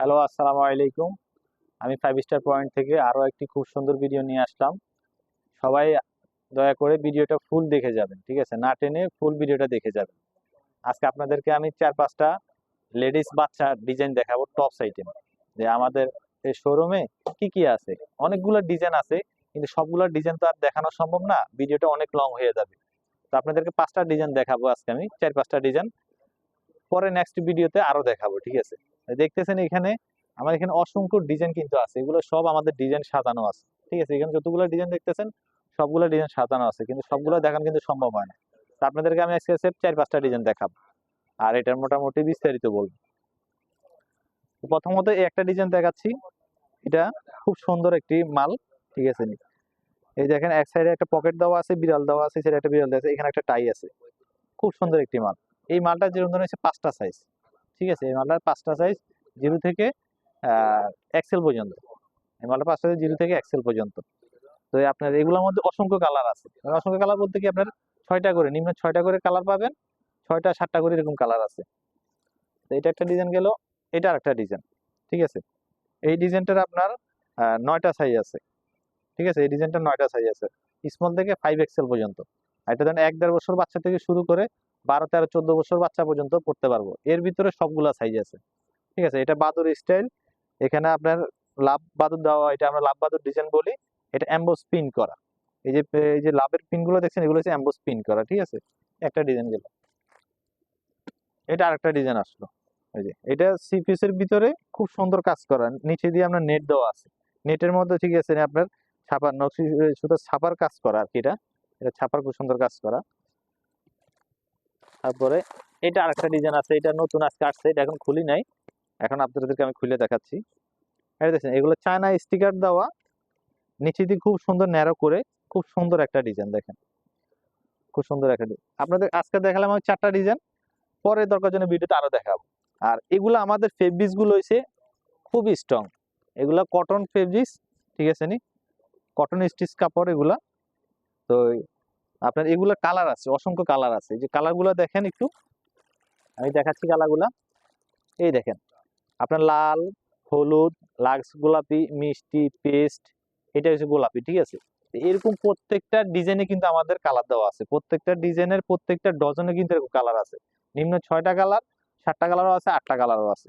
Hello, আসসালামু আলাইকুম। আমি ফাইভ স্টার পয়েন্ট থেকে আরও একটি খুব সুন্দর ভিডিও নিয়ে আসলাম। সবাই দয়া করে ভিডিওটা ফুল দেখে যাবেন, ঠিক আছে? না টেনে ফুল ভিডিওটা দেখে যাবেন। আজকে আপনাদেরকে আমি চার পাঁচটা লেডিস বাচ্চা ডিজাইন দেখাবো টপ সাইটে যে আমাদের এই শোরুমে কি কি আছে? অনেকগুলো ডিজাইন আছে, কিন্তু সবগুলো ডিজাইন তো আর দেখানো সম্ভব না। ভিডিওটা অনেক লং হয়ে যাবে। তো আপনাদেরকে পাঁচটা ডিজাইন দেখাবো আজকে আমি, চার পাঁচটা ডিজাইন পরে নেক্সট ভিডিওতে আরও দেখাবো, ঠিক আছে? দেখতেছেন এখানে আমার এখানে অসংখ্য ডিজাইন কিন্তু আছে। এগুলো সব আমাদের ডিজাইন সাজানো আছে, ঠিক আছে? এখানে যতগুলো ডিজাইন দেখতেছেন, সবগুলো ডিজাইন সাজানো আছে, কিন্তু সবগুলো দেখানো কিন্তু সম্ভব হয় না। তো আপনাদেরকে আমি আজকে চার পাঁচটা ডিজাইন দেখাবো, আর এটার মোটামুটি বিস্তারিত বলব। প্রথমত এই একটা ডিজাইন দেখাচ্ছি, এটা খুব সুন্দর একটি মাল, ঠিক আছে? এই দেখেন, এক সাইডে একটা পকেট দেওয়া আছে, বিড়াল দেওয়া আছে সেটা একটা বিড়াল দেওয়া আছে, এখানে একটা টাই আছে। খুব সুন্দর একটি মাল। এই মালটা যেরকম ধরনের হচ্ছে পাঁচটা সাইজ ঠিক আছে? এই মালটার পাঁচটা সাইজ জিরো থেকে এক্সেল পর্যন্ত। এই মালটা পাঁচটা সাইজ জিরো থেকে এক্সেল পর্যন্ত। তো আপনার এগুলোর মধ্যে অসংখ্য কালার আছে। মানে অসংখ্য কালার বলতে কি আপনার ছয়টা করে, নিম্ন ছয়টা করে কালার পাবেন, ছয়টা সাতটা করে এরকম কালার আছে। তো এটা একটা ডিজাইন গেল, এটা আরেকটা ডিজাইন ঠিক আছে? এই ডিজাইনটার আপনার নয়টা সাইজ আছে। ঠিক আছে? এই ডিজাইনটা নয়টা সাইজ আছে। স্মল থেকে ফাইভ এক্সেল পর্যন্ত। এটা ধরেন এক দেড় বছর বাচ্চা থেকে শুরু করে বারো, তেরো, চোদ্দ বছর বাচ্চা পর্যন্ত পড়তে পারব। এর ভিতরে সবগুলা সাইজ আছে। ঠিক আছে? এটা বাদুর স্টাইল এখানে আপনার লাভ বাদুর দেওয়া এটা আমরা লাভ বাদুর ডিজাইন বলি। এটা অ্যাম্বোস পিন করা। এই যে এই যে লাভের পিনগুলো দেখছেন, এগুলো হচ্ছে অ্যাম্বোস পিন করা। ঠিক আছে? একটা ডিজাইন গেল। এটা আরেকটা ডিজাইন আসলো। এই যে, এটা সি পিসের ভিতরে খুব সুন্দর কাজ করা। নিচে দিয়ে আপনার নেট দেওয়া আছে। নেটের মধ্যে ঠিক আছে, আপনার ছাপার, নকশি শুধু ছাপার কাজ করা আর কি এটা। এটা ছাপার খুব সুন্দর কাজ করা। তারপরে এটা আরেকটা ডিজাইন আছে, এটা নতুন আজকে আসছে, এটা এখন খুলি নাই। এখন আপনাদেরকে আমি খুলে দেখাচ্ছি। এটা দেখছেন এগুলো চায়না স্টিকার দেওয়া। নিচে দিয়ে খুব সুন্দর ন্যারো করে, খুব সুন্দর একটা ডিজাইন দেখেন। খুব সুন্দর একটা ডিজাইন আপনাদের আজকে দেখালাম আমি চারটা ডিজাইন পরে দরকার জন্য ভিডিওতে আরও দেখাবো। আর এগুলো আমাদের ফেব্রিক্সগুলো হয়েছে খুব স্ট্রং এগুলা কটন ফেব্রিক্স ঠিক আছে নি? কটন স্টিচ কাপড় এগুলা। তো আপনার এগুলা কালার আছে, অসংখ্য কালার আছে। যে কালারগুলো দেখেন একটু। আমি দেখাচ্ছি কালারগুলা এই দেখেন, আপনার লাল, হলুদ, লাক্স, গোলাপি, মিষ্টি, পেস্ট, এটা হচ্ছে গোলাপি, ঠিক আছে? এরকম প্রত্যেকটা ডিজাইনে কিন্তু আমাদের কালার দেওয়া আছে। প্রত্যেকটা ডিজাইনের প্রত্যেকটা ডজনে কিন্তু এরকম কালার আছে। নিম্ন ছয়টা কালার সাতটা কালারও আছে, আটটা কালারও আছে।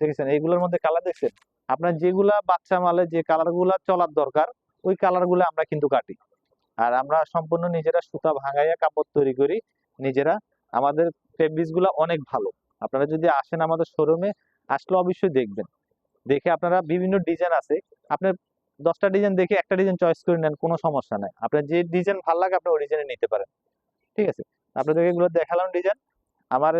দেখেছেন? এইগুলোর মধ্যে কালার দেখছেন? আপনার যেগুলা বাচ্চা মালে যে কালারগুলা চলার দরকার, ওই কালারগুলো আমরা কিন্তু কাটি। আর আমরা সম্পূর্ণ নিজেরা সুতা ভাঙাইয়া কাপড় তৈরি করি। নিজেরা, আমাদের ফেব্রিক্সগুলা অনেক ভালো। আপনারা যদি আসেন আমাদের শোরুমে আসলে অবশ্যই দেখবেন। দেখে আপনারা বিভিন্ন ডিজাইন আছে। আপনার দশটা ডিজাইন দেখে একটা ডিজাইন চয়েস করে নেন, কোনো সমস্যা নাই। আপনার যে ডিজাইন ভালো লাগে, আপনি ওই ডিজাইনে নিতে পারেন। ঠিক আছে? আপনাদেরকে এগুলো দেখালাম ডিজাইন আমার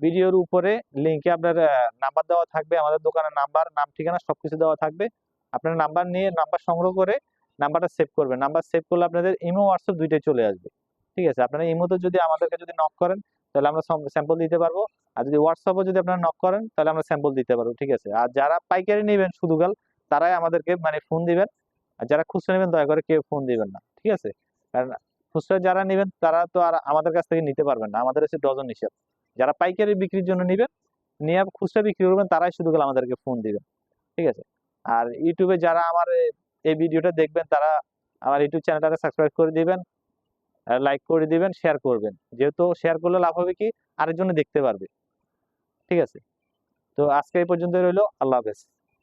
ভিডিওর উপরে লিঙ্কে আপনার নাম্বার দেওয়া থাকবে। আমাদের দোকানের নাম্বার নাম, ঠিকানা সবকিছু দেওয়া থাকবে। আপনার নাম্বার নিয়ে নাম্বার সংগ্রহ করে নাম্বারটা সেভ করবেন। নাম্বার সেভ করলে আপনাদের ইমো হোয়াটসঅ্যাপ দুইটাই চলে আসবে। ঠিক আছে? আপনারা ইমোতে যদি আমাদেরকে যদি নক করেন, তাহলে আমরা স্যাম্পল দিতে পারব। আর যদি হোয়াটসঅ্যাপে যদি আপনারা নক করেন, তাহলে আমরা স্যাম্পল দিতে পারব। ঠিক আছে? আর যারা পাইকারি নেবেন শুধু গাল তারাই আমাদেরকে মানে ফোন দিবেন। আর যারা খুচরা নেবেন, দয়া করে কেউ ফোন দিবেন না। ঠিক আছে? কারণ খুচরা যারা নেবেন, তারা তো আর আমাদের কাছ থেকে নিতে পারবেন না। আমাদের হচ্ছে ডজন হিসাব। যারা পাইকারি বিক্রির জন্য নেবেন, নিয়ে খুচরা বিক্রি করবেন, তারাই শুধু আমাদেরকে ফোন দিবেন। ঠিক আছে? আর ইউটিউবে যারা আমার এই ভিডিওটা দেখবেন, তারা আমার ইউটিউব চ্যানেলটাকে সাবস্ক্রাইব করে দিবেন লাইক করে দিবেন শেয়ার করবেন। যেহেতু শেয়ার করলে লাভ হবে কি? আরেকজনে দেখতে পারবে। ঠিক আছে? তো আজকে এই পর্যন্ত রইল। আল্লাহ হাফেজ।